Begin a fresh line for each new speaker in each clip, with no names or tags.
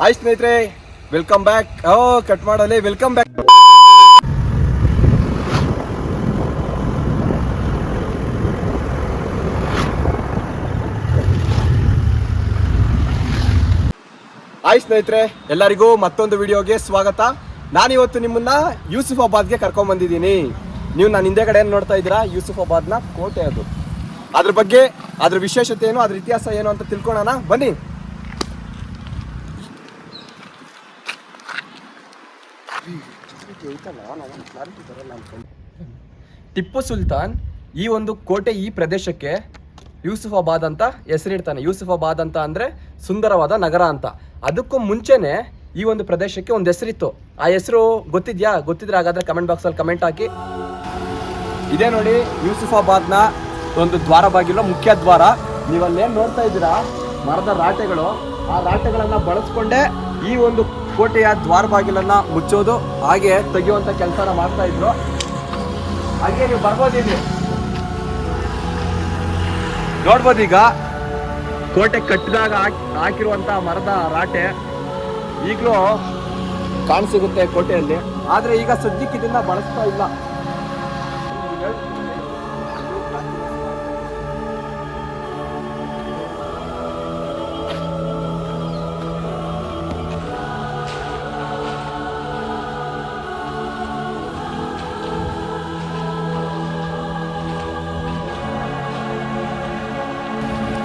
Hi ಸ್ನೇಹಿತರೆ welcome back ಓ cut ಮಾಡಲಿ welcome back hi ಸ್ನೇಹಿತರೆ, ಎಲ್ಲರಿಗೂ ಮತ್ತೊಂದು ವಿಡಿಯೋಗೆ ಸ್ವಾಗತ. ನಾನಿವತ್ತು ನಿಮ್ಮನ್ನ ಯೂಸುಫಾಬಾದ್ಗೆ ಕರ್ಕೊಂಡ್ ಬಂದಿದ್ದೀನಿ. ನೀವು ನಾನು ಹಿಂದೆಗಡೆ ಏನು ನೋಡ್ತಾ ಇದ್ದೀರಾ? ಯೂಸುಫಾಬಾದ್ನ ಕೋಟೆ ಅದು. ಅದ್ರ ಬಗ್ಗೆ, ಅದ್ರ ವಿಶೇಷತೆ ಏನು, ಅದ್ರ ಇತಿಹಾಸ ಏನು ಅಂತ ತಿಳ್ಕೊಳ್ಳೋಣ ಬನ್ನಿ. ಟಿಪ್ಪು ಸುಲ್ತಾನ್ ಈ ಒಂದು ಕೋಟೆ ಈ ಪ್ರದೇಶಕ್ಕೆ ಯೂಸುಫಾಬಾದ್ ಅಂತ ಹೆಸರಿಡ್ತಾನೆ. ಯೂಸುಫಾಬಾದ್ ಅಂತ ಅಂದ್ರೆ ಸುಂದರವಾದ ನಗರ ಅಂತ. ಅದಕ್ಕೂ ಮುಂಚೆನೆ ಈ ಒಂದು ಪ್ರದೇಶಕ್ಕೆ ಒಂದು ಹೆಸರಿತ್ತು. ಆ ಹೆಸರು ಗೊತ್ತಿದ್ಯಾ? ಗೊತ್ತಿದ್ರೆ ಹಾಗಾದ್ರೆ ಕಮೆಂಟ್ ಬಾಕ್ಸಲ್ಲಿ ಕಮೆಂಟ್ ಹಾಕಿ. ಇದೇ ನೋಡಿ ಯೂಸುಫಾಬಾದ್ನ ಒಂದು ದ್ವಾರ ಬಾಗಿಲು, ಮುಖ್ಯ ದ್ವಾರ. ನೀವಲ್ಲೇನು ನೋಡ್ತಾ ಇದ್ದೀರಾ? ಮರದ ರಾಟೆಗಳು. ಆ ರಾಟೆಗಳನ್ನ ಬಳಸ್ಕೊಂಡೆ ಈ ಒಂದು ಕೋಟೆಯ ದ್ವಾರ ಬಾಗಿಲನ್ನ ಮುಚ್ಚೋದು, ಹಾಗೆ ತೆಗೆಯುವಂಥ ಕೆಲಸನ ಮಾಡ್ತಾ ಇದ್ರು. ಹಾಗೆ ನೀವು ಬರ್ಬೋದಿದ್ರಿ ನೋಡ್ಬೋದು ಈಗ ಕೋಟೆ ಕಟ್ಟಿದಾಗ ಹಾಕ್- ಹಾಕಿರುವಂತ ಮರದ ರಾಟೆ ಈಗಲೂ ಕಾಣಸಿಗುತ್ತೆ ಕೋಟೆಯಲ್ಲಿ. ಆದ್ರೆ ಈಗ ಸದ್ಯಕ್ಕೆ ಇದನ್ನ ಬಳಸ್ತಾ ಇಲ್ಲ.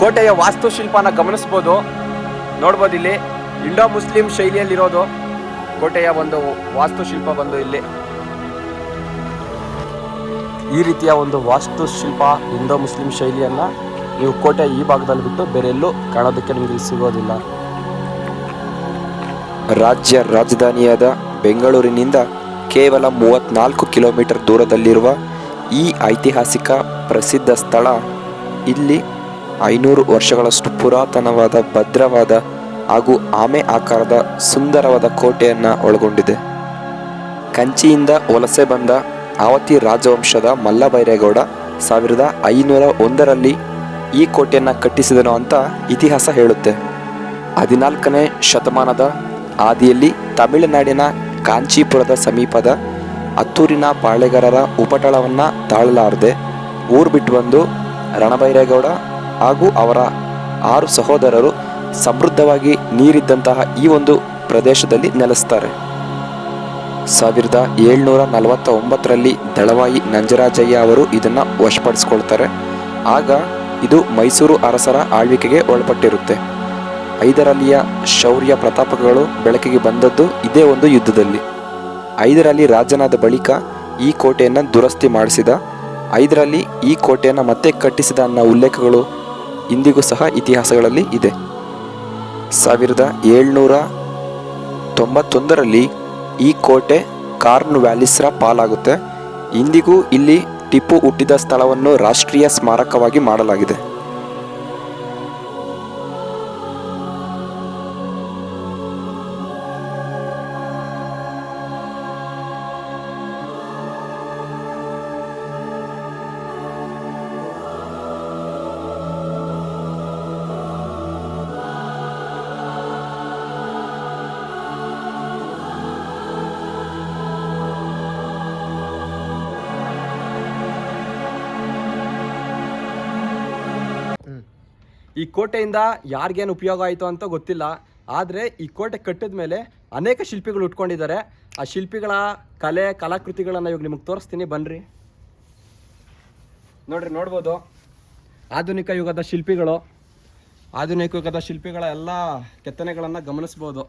ಕೋಟೆಯ ವಾಸ್ತುಶಿಲ್ಪನ ಗಮನಿಸ್ಬೋದು. ನೋಡ್ಬೋದು ಇಲ್ಲಿ ಇಂಡೋ ಮುಸ್ಲಿಂ ಶೈಲಿಯಲ್ಲಿರೋದು ಕೋಟೆಯ ಒಂದು ವಾಸ್ತುಶಿಲ್ಪ ಬಂದು ಇಲ್ಲಿ. ಈ ರೀತಿಯ ಒಂದು ವಾಸ್ತುಶಿಲ್ಪ ಇಂಡೋ ಮುಸ್ಲಿಂ ಶೈಲಿಯನ್ನ ನೀವು ಕೋಟೆಯ ಈ ಭಾಗದಲ್ಲಿ ಬಿಟ್ಟು ಬೇರೆ ಎಲ್ಲೂ ಕಾಣೋದಕ್ಕೆ ನಿಮಗೆ ಸಿಗೋದಿಲ್ಲ.
ರಾಜ್ಯ ರಾಜಧಾನಿಯಾದ ಬೆಂಗಳೂರಿನಿಂದ ಕೇವಲ ಮೂವತ್ನಾಲ್ಕು ಕಿಲೋಮೀಟರ್ ದೂರದಲ್ಲಿರುವ ಈ ಐತಿಹಾಸಿಕ ಪ್ರಸಿದ್ಧ ಸ್ಥಳ ಇಲ್ಲಿ ಐನೂರು ವರ್ಷಗಳಷ್ಟು ಪುರಾತನವಾದ, ಭದ್ರವಾದ ಹಾಗೂ ಆಮೆ ಆಕಾರದ ಸುಂದರವಾದ ಕೋಟೆಯನ್ನು ಒಳಗೊಂಡಿದೆ. ಕಂಚಿಯಿಂದ ವಲಸೆ ಬಂದ ಆವತಿ ರಾಜವಂಶದ ಮಲ್ಲಭೈರೇಗೌಡ ಸಾವಿರದ ಐನೂರ ಒಂದರಲ್ಲಿ ಈ ಕೋಟೆಯನ್ನು ಕಟ್ಟಿಸಿದನು ಅಂತ ಇತಿಹಾಸ ಹೇಳುತ್ತೆ. ಹದಿನಾಲ್ಕನೇ ಶತಮಾನದ ಆದಿಯಲ್ಲಿ ತಮಿಳುನಾಡಿನ ಕಾಂಚೀಪುರದ ಸಮೀಪದ ಹತ್ತೂರಿನ ಪಾಳೆಗಾರರ ಉಪಟಳವನ್ನು ತಾಳಲಾರದೆ ಊರು ಬಿಟ್ಟು ಬಂದು ರಣಬೈರೇಗೌಡ ಹಾಗೂ ಅವರ ಆರು ಸಹೋದರರು ಸಮೃದ್ಧವಾಗಿ ನೀರಿದ್ದಂತಹ ಈ ಒಂದು ಪ್ರದೇಶದಲ್ಲಿ ನೆಲೆಸ್ತಾರೆ. ಸಾವಿರದ ಏಳ್ನೂರ ನಲವತ್ತ ಒಂಬತ್ತರಲ್ಲಿ ದಳವಾಯಿ ನಂಜರಾಜಯ್ಯ ಅವರು ಇದನ್ನು ವಶಪಡಿಸ್ಕೊಳ್ತಾರೆ. ಆಗ ಇದು ಮೈಸೂರು ಅರಸರ ಆಳ್ವಿಕೆಗೆ ಒಳಪಟ್ಟಿರುತ್ತೆ. ಐದರಲ್ಲಿಯ ಶೌರ್ಯ ಪ್ರತಾಪಗಳು ಬೆಳಕಿಗೆ ಬಂದದ್ದು ಇದೇ ಒಂದು ಯುದ್ಧದಲ್ಲಿ. ಐದರಲ್ಲಿ ರಾಜನಾದ ಬಳಿಕ ಈ ಕೋಟೆಯನ್ನು ದುರಸ್ತಿ ಮಾಡಿಸಿದ. ಐದರಲ್ಲಿ ಈ ಕೋಟೆಯನ್ನು ಮತ್ತೆ ಕಟ್ಟಿಸಿದ ಅನ್ನೋ ಉಲ್ಲೇಖಗಳು ಇಂದಿಗೂ ಸಹ ಇತಿಹಾಸಗಳಲ್ಲಿ ಇದೆ. ಸಾವಿರದ ಏಳ್ನೂರ ತೊಂಬತ್ತೊಂದರಲ್ಲಿ ಈ ಕೋಟೆ ಕಾರ್ನ್ ವ್ಯಾಲಿಸ್ರ ಪಾಲಾಗುತ್ತೆ. ಇಂದಿಗೂ ಇಲ್ಲಿ ಟಿಪ್ಪು ಹುಟ್ಟಿದ ಸ್ಥಳವನ್ನು ರಾಷ್ಟ್ರೀಯ ಸ್ಮಾರಕವಾಗಿ ಮಾಡಲಾಗಿದೆ.
ಈ ಕೋಟೆಯಿಂದ ಯಾರಿಗೇನು ಉಪಯೋಗ ಆಯಿತು ಅಂತ ಗೊತ್ತಿಲ್ಲ. ಆದರೆ ಈ ಕೋಟೆ ಕಟ್ಟಿದ ಮೇಲೆ ಅನೇಕ ಶಿಲ್ಪಿಗಳು ಉಟ್ಕೊಂಡಿದ್ದಾರೆ. ಆ ಶಿಲ್ಪಿಗಳ ಕಲೆ, ಕಲಾಕೃತಿಗಳನ್ನು ಇವಾಗ ನಿಮಗೆ ತೋರಿಸ್ತೀನಿ ಬನ್ನಿರಿ ನೋಡ್ರಿ, ನೋಡ್ಬೋದು. ಆಧುನಿಕ ಯುಗದ ಶಿಲ್ಪಿಗಳು, ಆಧುನಿಕ ಯುಗದ ಶಿಲ್ಪಿಗಳ ಎಲ್ಲ ಕೆತ್ತನೆಗಳನ್ನು ಗಮನಿಸ್ಬೋದು.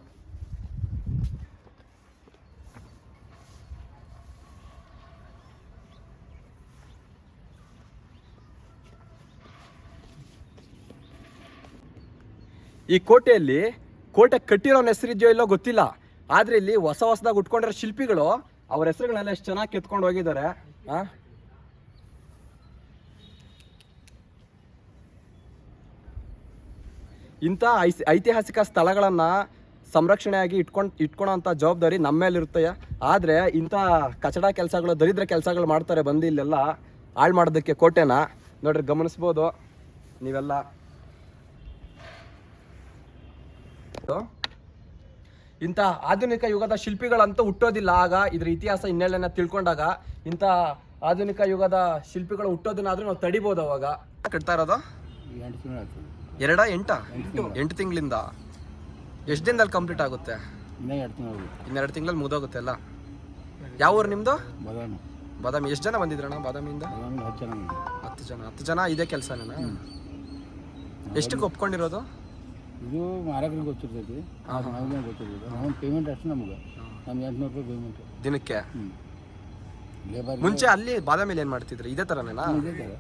ಈ ಕೋಟೆಯಲ್ಲಿ ಕೋಟೆ ಕಟ್ಟಿರೋನ ಹೆಸರಿದೆಯೋ ಇಲ್ಲೋ ಗೊತ್ತಿಲ್ಲ. ಆದ್ರೆ ಇಲ್ಲಿ ಹೊಸ ಹೊಸದಾಗಿ ಉಟ್ಕೊಂಡಿರೋ ಶಿಲ್ಪಿಗಳು ಅವ್ರ ಹೆಸರುಗಳೆಲ್ಲ ಎಷ್ಟು ಚೆನ್ನಾಗಿ ಕೆತ್ಕೊಂಡು ಹೋಗಿದ್ದಾರೆ. ಹಾಂ ಇಂಥ ಐಸ್- ಐತಿಹಾಸಿಕ ಸ್ಥಳಗಳನ್ನ ಸಂರಕ್ಷಣೆಯಾಗಿ ಇಟ್ಕೊಂಡು, ಇಟ್ಕೊಳೋಂಥ ಜವಾಬ್ದಾರಿ ನಮ್ಮ ಮೇಲಿರುತ್ತೆ ಆದರೆ ಇಂಥ ಕಚಡ ಕೆಲಸಗಳು, ದರಿದ್ರ ಕೆಲಸಗಳು ಮಾಡ್ತಾರೆ ಬಂದು ಇಲ್ಲೆಲ್ಲ ಹಾಳು ಮಾಡೋದಕ್ಕೆ ಕೋಟೆನ. ನೋಡ್ರಿ ಗಮನಿಸ್ಬೋದು ನೀವೆಲ್ಲ. ಇಂಥ ಆಧುನಿಕ ಯುಗದ ಶಿಲ್ಪಿಗಳಂತೂ ಹುಟ್ಟೋದಿಲ್ಲ. ಆಗ ಇದ್ರ ಇತಿಹಾಸ ಹಿನ್ನೆಲೆನ ತಿಳ್ಕೊಂಡಾಗ ಇಂಥ ಆಧುನಿಕ ಯುಗದ ಶಿಲ್ಪಿಗಳು ಹುಟ್ಟೋದನ್ನಾದ್ರೂ ನಾವು ತಡಿಬೋದು ಅವಾಗ. ಕಟ್ತಾ ಇರೋದು? ಎರಡ ಎಂಟ? ಎಂಟು ತಿಂಗಳಿಂದ. ಎಷ್ಟು ದಿನದಲ್ಲಿ ಕಂಪ್ಲೀಟ್ ಆಗುತ್ತೆ? ಇನ್ನೆರಡು ತಿಂಗಳಲ್ಲಿ ಮುಗ್ದೋಗುತ್ತೆ ಅಲ್ಲ? ಯಾವ ಊರು ನಿಮ್ಮದು
ಬದಾಮಿ.
ಬಾದಾಮಿ. ಎಷ್ಟು ಜನ ಬಂದಿದ್ರಣ್ಣ ಬಾದಾಮಿಯಿಂದ?
ಬದಾಮಿ ಹತ್ತು ಚೆನ್ನಾಗಿದೆ
ಹತ್ತು ಜನ. ಹತ್ತು ಜನ ಇದೇ ಕೆಲಸನೇನಾ ಎಷ್ಟಕ್ಕೆ ಒಪ್ಕೊಂಡಿರೋದು?
ಇದು ಮಾರಕರಿಗೆ ಗೊತ್ತಿರ್ತೈತಿ. ನಮಗೆ ಗೊತ್ತಿರ್ತೈತಿ. ನಾವು ಪೇಮೆಂಟ್ ಅಷ್ಟು ನಮ್ಗೆ. ನಮ್ಗೆ ಎಂಟುನೂರು ರೂಪಾಯಿ ಪೇಮೆಂಟ್
ದಿನಕ್ಕೆ?
ಲೇಬರ್
ಮುಂಚೆ ಅಲ್ಲಿ ಬಾದಾಮಿಲಿ ಏನು ಮಾಡ್ತಿದ್ರಿ? ಇದೇ ಥರನೇನಾ
ಇದೇ ಥರ